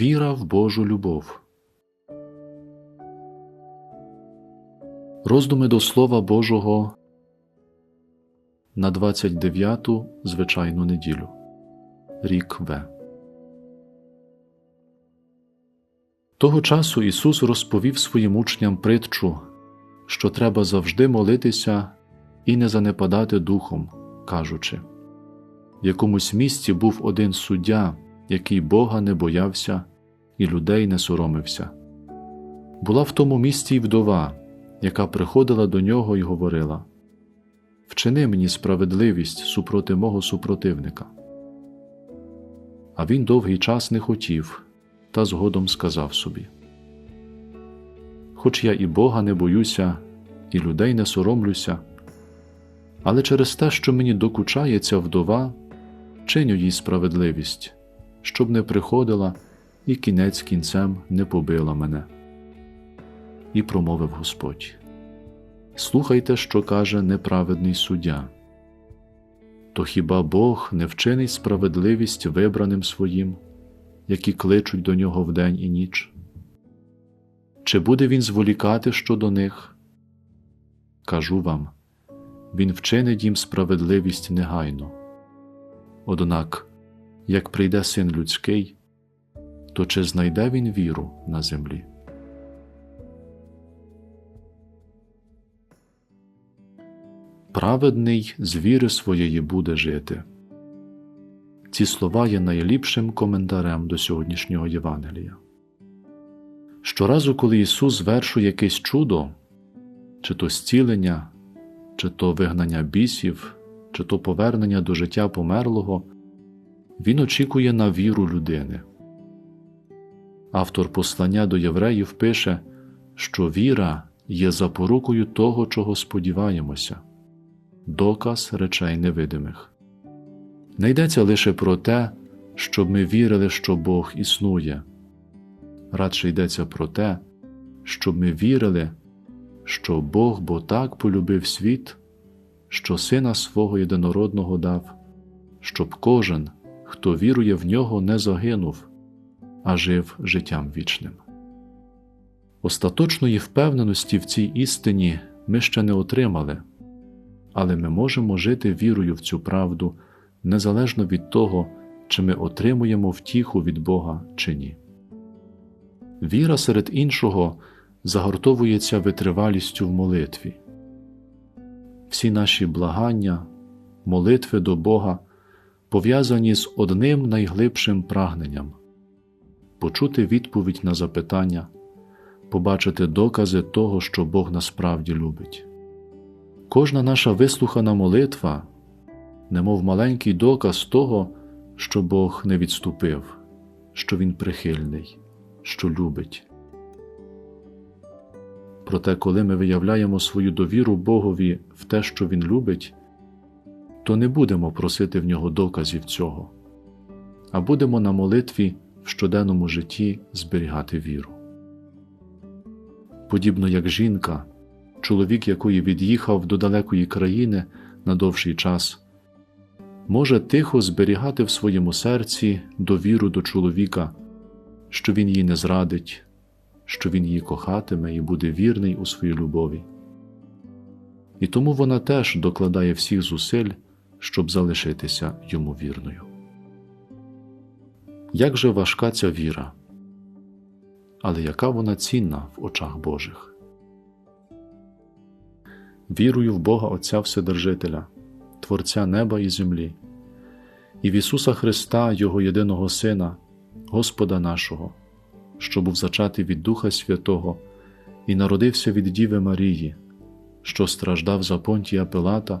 Віра в Божу любов. Роздуми до Слова Божого на 29-ту звичайну неділю. Рік В. Того часу Ісус розповів своїм учням притчу, що треба завжди молитися і не занепадати духом, кажучи в якомусь місці був один суддя, який Бога не боявся і людей не соромився. Була в тому місці й вдова, яка приходила до нього і говорила Вчини мені справедливість супроти мого супротивника. А він довгий час не хотів, та згодом сказав собі Хоч я і Бога не боюся, і людей не соромлюся, але через те, що мені докучає ця вдова, чиню їй справедливість, щоб не приходила і кінець кінцем не побила мене. І промовив Господь Слухайте, що каже неправедний суддя. То хіба Бог не вчинить справедливість вибраним своїм, які кличуть до нього вдень і ніч? Чи буде він зволікати щодо них? Кажу вам він вчинить їм справедливість негайно. Однак, як прийде син людський, то чи знайде він віру на землі? Праведний з віри своєї буде жити. Ці слова є найліпшим коментарем до сьогоднішнього Євангелія. Щоразу, коли Ісус звершує якесь чудо, чи то зцілення, чи то вигнання бісів, чи то повернення до життя померлого, Він очікує на віру людини. Автор послання до євреїв пише, що віра є запорукою того, чого сподіваємося, доказ речей невидимих. Не йдеться лише про те, щоб ми вірили, що Бог існує, радше йдеться про те, щоб ми вірили, що Бог бо так полюбив світ, що Сина свого єдинородного дав, щоб кожен, хто вірує в нього, не загинув, а жив життям вічним. Остаточної впевненості в цій істині ми ще не отримали, але ми можемо жити вірою в цю правду незалежно від того, чи ми отримуємо втіху від Бога чи ні. Віра серед іншого загортовується витривалістю в молитві. Всі наші благання, молитви до Бога пов'язані з одним найглибшим прагненням почути відповідь на запитання, побачити докази того, що Бог насправді любить. Кожна наша вислухана молитва, немов маленький доказ того, що Бог не відступив, що Він прихильний, що любить. Проте, коли ми виявляємо свою довіру Богові в те, що Він любить, то не будемо просити в нього доказів цього, а будемо на молитві в щоденному житті зберігати віру. Подібно як жінка, чоловік якої від'їхав до далекої країни на довший час, може тихо зберігати в своєму серці довіру до чоловіка, що він її не зрадить, що він її кохатиме і буде вірний у своїй любові. І тому вона теж докладає всіх зусиль, щоб залишитися йому вірною. Як же важка ця віра, але яка вона цінна в очах Божих? Вірую в Бога Отця Вседержителя, Творця неба і землі, і в Ісуса Христа, Його єдиного Сина, Господа нашого, що був зачатий від Духа Святого і народився від Діви Марії, що страждав за понтія Пилата,